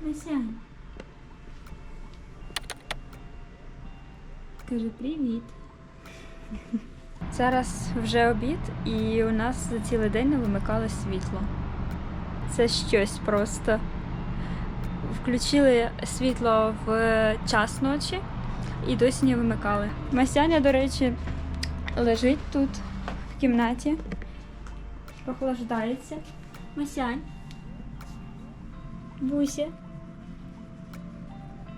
Масянь. Скажи привіт. Зараз вже обід, і у нас за цілий день не вимикало світло. Це щось просто. Включили світло в час ночі і досі не вимикали. Масяня, до речі, лежить тут в кімнаті, прохлаждається. Масянь. Буся.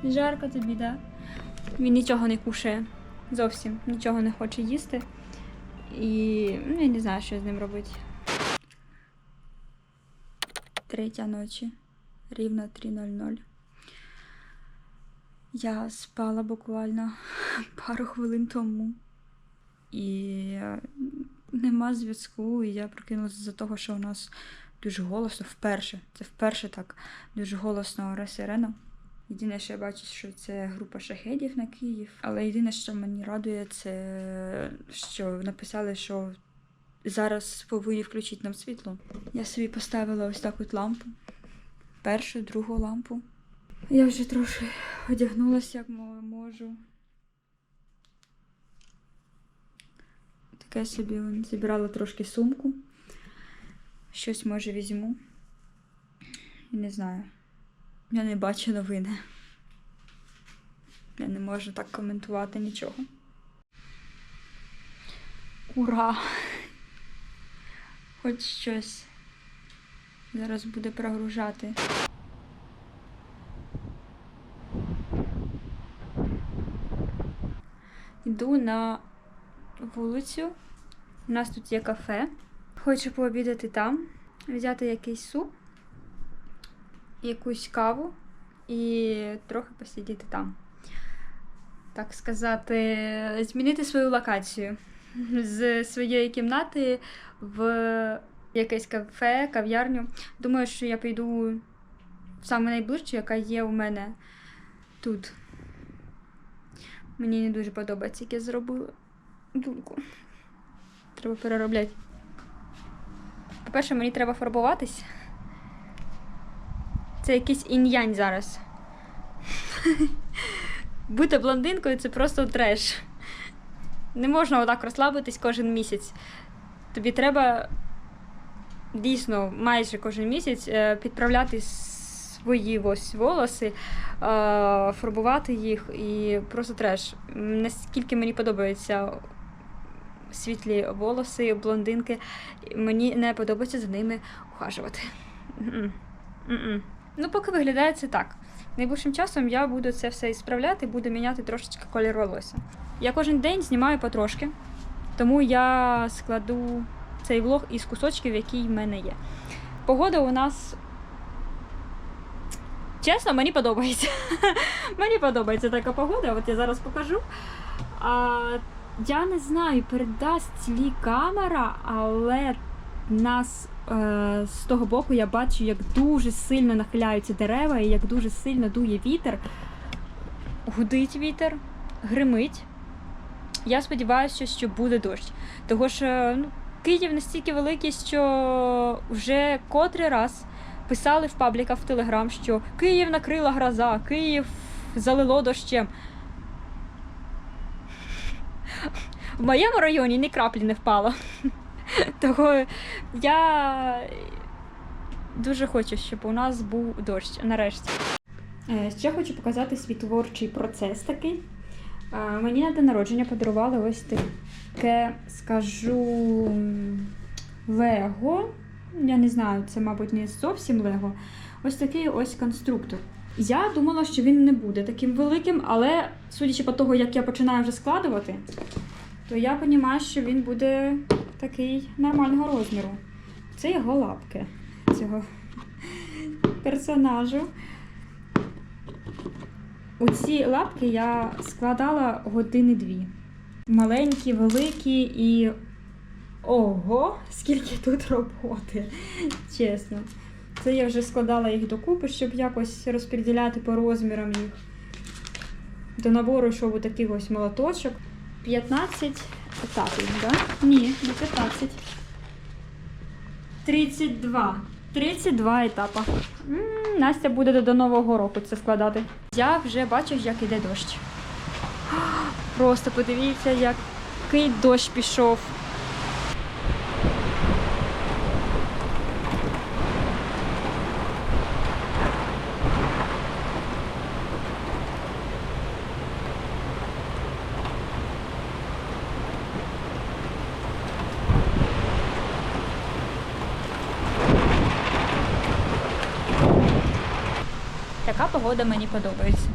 Жарко тобі, да? Він нічого не кушає. Зовсім нічого не хоче їсти. І ну, я не знаю, що з ним робити. Третя ночі. Рівно 3.00. Я спала буквально пару хвилин тому. І е, нема зв'язку. І я прокинулася з-за того, що у нас дуже голосно вперше. Це вперше так дуже голосно сирена. Єдине, що я бачу, що це група шахедів на Київ. Але єдине, що мені радує, це що написали, що зараз повинні включити нам світло. Я собі поставила ось таку от лампу. Першу, другу лампу. Я вже трохи одягнулася, як можу. Таке собі зібрала трошки сумку. Щось може візьму. Не знаю. Я не бачу новини. Я не можу так коментувати нічого. Ура! Хоч щось. Зараз буде прогружати. Йду на вулицю. У нас тут є кафе. Хочу пообідати там, взяти якийсь суп якусь каву і трохи посидіти там. Так сказати, змінити свою локацію з своєї кімнати в якесь кафе, кав'ярню. Думаю, що я піду в саме найближчу, яка є у мене тут. Мені не дуже подобається, як я зробила дульку. Треба переробляти. По-перше, мені треба фарбуватись. Це якийсь інь-янь зараз. Бути блондинкою це просто треш. Не можна отак розслабитись кожен місяць. Тобі треба дійсно майже кожен місяць е, підправляти свої ось волоси, е, фарбувати їх і просто треш. Наскільки мені подобаються світлі волоси, блондинки, мені не подобається за ними ухажувати. М-м. Ну, поки виглядає це так. Найближчим часом я буду це все ісправляти, буду міняти трошечки колір волосся. Я кожен день знімаю потрошки, тому я складу цей влог із кусочків, які в мене є. Погода у нас. Чесно, мені подобається. мені подобається така погода, от я зараз покажу. А, я не знаю, передасть лі камера, але нас з того боку я бачу, як дуже сильно нахиляються дерева і як дуже сильно дує вітер. Гудить вітер, гримить. Я сподіваюся, що буде дощ. Того що ну, Київ настільки великий, що вже котрий раз писали в пабліках в Телеграм, що Київ накрила гроза, Київ залило дощем. В моєму районі ні краплі не впало. Того я дуже хочу, щоб у нас був дощ нарешті. Е, Ще хочу показати свій творчий процес такий. Е, Мені на день народження подарували ось таке, скажу, Лего. Я не знаю, це, мабуть, не зовсім Лего. Ось такий ось конструктор. Я думала, що він не буде таким великим, але судячи по того, як я починаю вже складувати, то я розумію, що він буде такий нормального розміру. Це його лапки цього персонажу. У ці лапки я складала години дві. Маленькі, великі і. Ого, скільки тут роботи, чесно. Це я вже складала їх докупи, щоб якось розподіляти по розмірам їх. До набору йшов такий ось молоточок. 15 етапів, так? Да? Ні, не 15. 32. 32 етапи. М, Настя буде до Нового року це складати. Я вже бачу, як іде дощ. Просто подивіться, який дощ пішов. Така погода мені подобається.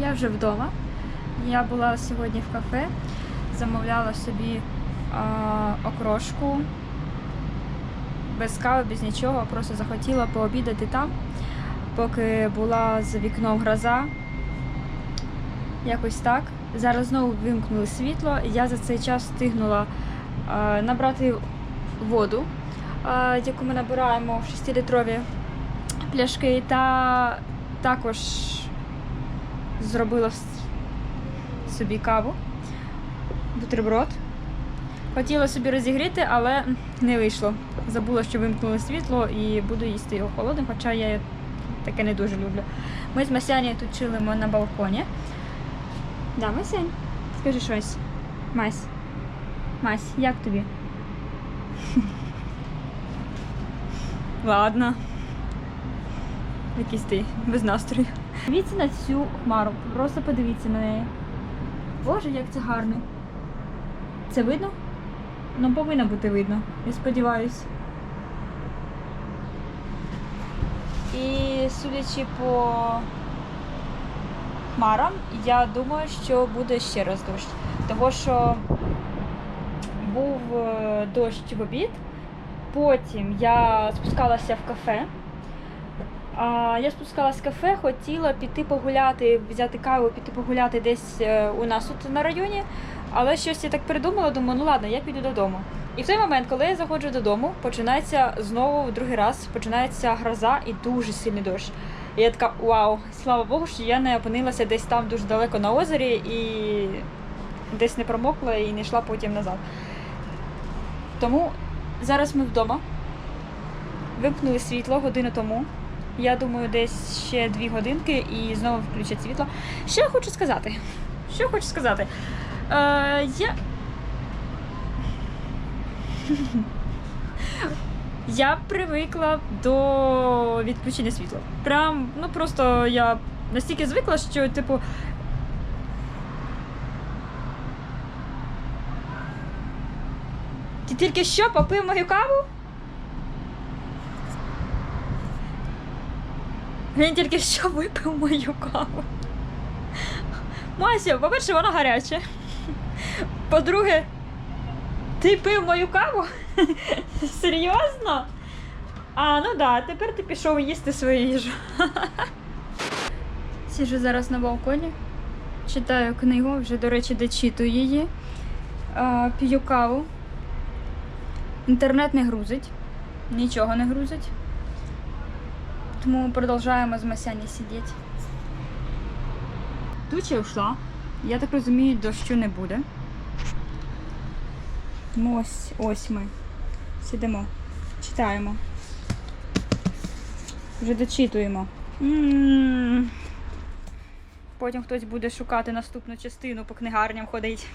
Я вже вдома. Я була сьогодні в кафе, замовляла собі а, окрошку без кави, без нічого, просто захотіла пообідати там поки була за вікном гроза. Якось так. Зараз знову вимкнули світло. Я за цей час встигнула е, набрати воду, е, яку ми набираємо в 6-літрові пляшки, та також зробила собі каву, бутерброд. Хотіла собі розігріти, але не вийшло. Забула, що вимкнули світло і буду їсти його холодним, хоча я таке не дуже люблю. Ми з Масяні тут чилимо на балконі. Да, Масянь, скажи щось. Мась. Мась, як тобі? Ладно. Якийсь ти без настрою. Дивіться на цю хмару, просто подивіться на неї. Боже, як це гарно. Це видно? Ну, повинно бути видно, я сподіваюся. І судячи по хмарам, я думаю, що буде ще раз дощ. Того що був е, дощ в обід, потім я спускалася в кафе. Я спускалась в кафе, хотіла піти погуляти, взяти каву, піти погуляти десь е, у нас тут на районі. Але щось я так придумала, думаю, ну ладно, я піду додому. І в той момент, коли я заходжу додому, починається знову в другий раз, починається гроза і дуже сильний дощ. І я така, вау, слава Богу, що я не опинилася десь там дуже далеко на озері і десь не промокла і не йшла потім назад. Тому зараз ми вдома. Вимкнули світло годину тому. Я думаю, десь ще дві годинки і знову включать світло. Що я хочу сказати? Що я хочу сказати? Е, я... я привикла до відключення світла. Прям, ну просто я настільки звикла, що, типу. Ти тільки що попив мою каву? Він тільки що випив мою каву. Мася, по-перше, вона гаряча. По-друге, ти пив мою каву? Серйозно? А, ну да, тепер ти пішов їсти свою їжу. Сіжу зараз на балконі, читаю книгу, вже, до речі, дочитую її. А, п'ю каву. Інтернет не грузить, нічого не грузить. Тому продовжуємо з Масяні сидіти. Туча йшла. Я так розумію, дощу не буде. Тому ось, ми. Сидимо, читаємо. Вже дочитуємо. Потім хтось буде шукати наступну частину по книгарням ходить.